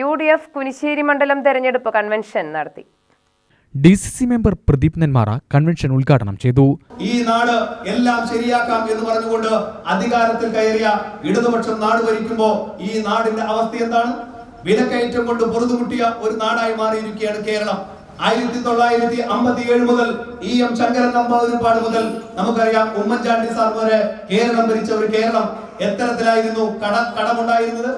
U D F Kunissery മണ്ഡലം തെരഞ്ഞെടുപ്പ് convention നടത്തി. D C C member Pradeep Nenmara convention ഉദ്ഘാടനം ചെയ്തു. ഈ നാട് എല്ലാം ശരിയാക്കാം എന്ന് പറഞ്ഞുകൊണ്ട് അധികാരത്തിൽ കയറിയ ഇടതുപക്ഷം നാട് ഭരിക്കുമ്പോ ഈ നാടിന്റെ അവസ്ഥ എന്താണ്? വിലക്കയറ്റം കൊണ്ട് പൊറുതുമുട്ടിയ ഒരു നാടായി മാറിയിരിക്കുകയാണ് കേരളം. ആയിരത്തി തൊള്ളായിരത്തി അമ്പത്തി ഏഴ് മുതൽ ഇ എം ശങ്കരൻ നമ്പൂതിരിപ്പാട് മുതൽ നമുക്കറിയാം ഉമ്മൻചാണ്ടി സാർ വരെ കേരളം ഭരിച്ച ഒരു കേരളം. എത്തരത്തിലായിരുന്നു കട കടമുണ്ടായിരുന്നത്?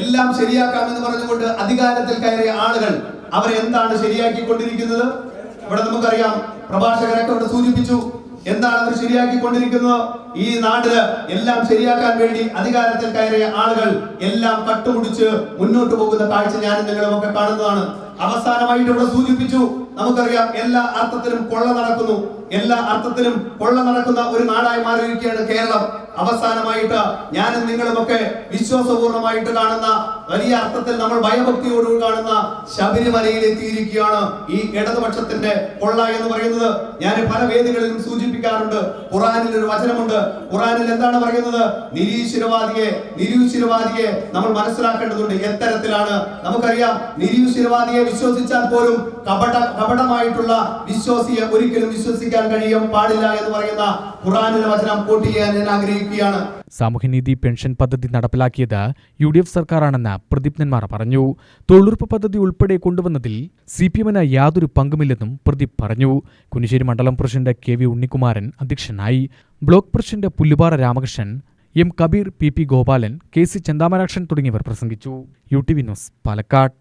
എല്ലാം ശരിയാക്കാം എന്ന് പറഞ്ഞുകൊണ്ട് അധികാരത്തിൽ കയറിയ ആളുകൾ അവരെ എന്താണ് ശരിയാക്കിക്കൊണ്ടിരിക്കുന്നത്? ഇവിടെ നമുക്കറിയാം പ്രഭാഷകരൊക്കെ ഇവിടെ സൂചിപ്പിച്ചു. എന്താണ് അവർ ശരിയാക്കിക്കൊണ്ടിരിക്കുന്നത്? ഈ നാട്ടിൽ എല്ലാം ശരിയാക്കാൻ വേണ്ടി അധികാരത്തിൽ കയറിയ ആളുകൾ എല്ലാം കട്ടുമുടിച്ച് മുന്നോട്ട് പോകുന്ന കാഴ്ച ഞാനും നിങ്ങളും ഒക്കെ കാണുന്നതാണ്. അവസാനമായിട്ട് സൂചിപ്പിച്ചു. നമുക്കറിയാം എല്ലാ അർത്ഥത്തിലും കൊള്ള നടക്കുന്നു. എല്ലാ അർത്ഥത്തിലും കൊള്ള നടക്കുന്ന ഒരു നാടായി മാറിയിരിക്കുകയാണ് കേരളം. അവസാനമായിട്ട് ഞാനും നിങ്ങളുമൊക്കെ വിശ്വാസപൂർണമായിട്ട് കാണുന്ന വലിയ അർത്ഥത്തിൽ നമ്മൾ ഭയഭക്തിയോട് കാണുന്ന ശബരിമലയിൽ എത്തിയിരിക്കുകയാണ് ഈ ഇടതുപക്ഷത്തിന്റെ കൊള്ള എന്ന് പറയുന്നത്. ഞാൻ പല വേദികളിലും സൂചിപ്പിക്കാറുണ്ട്. ഖുറാനിൽ ഒരു വചനമുണ്ട്. ഖുറാനിൽ എന്താണ് പറയുന്നത്? നിരീശ്വരവാദിയെ നിരീശ്വരവാദിയെ നമ്മൾ മനസ്സിലാക്കേണ്ടതുണ്ട്. എത്തരത്തിലാണ്. നമുക്കറിയാം നിരീശ്വരവാദിയെ വിശ്വസിച്ചാൽ പോലും കപട കപടമായിട്ടുള്ള വിശ്വാസിയെ ഒരിക്കലും വിശ്വസിക്കാൻ കഴിയാൻ പാടില്ല എന്ന് പറയുന്ന ഖുറാനിലെ വചനം കോട്ട് ഞാൻ ആഗ്രഹിക്കുകയാണ്. സാമൂഹ്യനീതി പെൻഷൻ പദ്ധതി നടപ്പിലാക്കിയത് യു ഡി എഫ് സർക്കാരാണെന്ന് പ്രദീപ് നെന്മാറ പറഞ്ഞു. തൊഴിലുറപ്പ് പദ്ധതി ഉൾപ്പെടെ കൊണ്ടുവന്നതിൽ സി പി എമ്മിന് യാതൊരു പങ്കുമില്ലെന്നും പ്രദീപ് പറഞ്ഞു. കുനിശ്ശേരി മണ്ഡലം പ്രസിഡന്റ് കെ വി ഉണ്ണികുമാരൻ അധ്യക്ഷനായി. Block president Pullupara Ramakrishnan M Kabeer P P Gopalan K C Chandamarakshan തുടങ്ങിയവർ പ്രസംഗിച്ചു. U T V news Palakkad.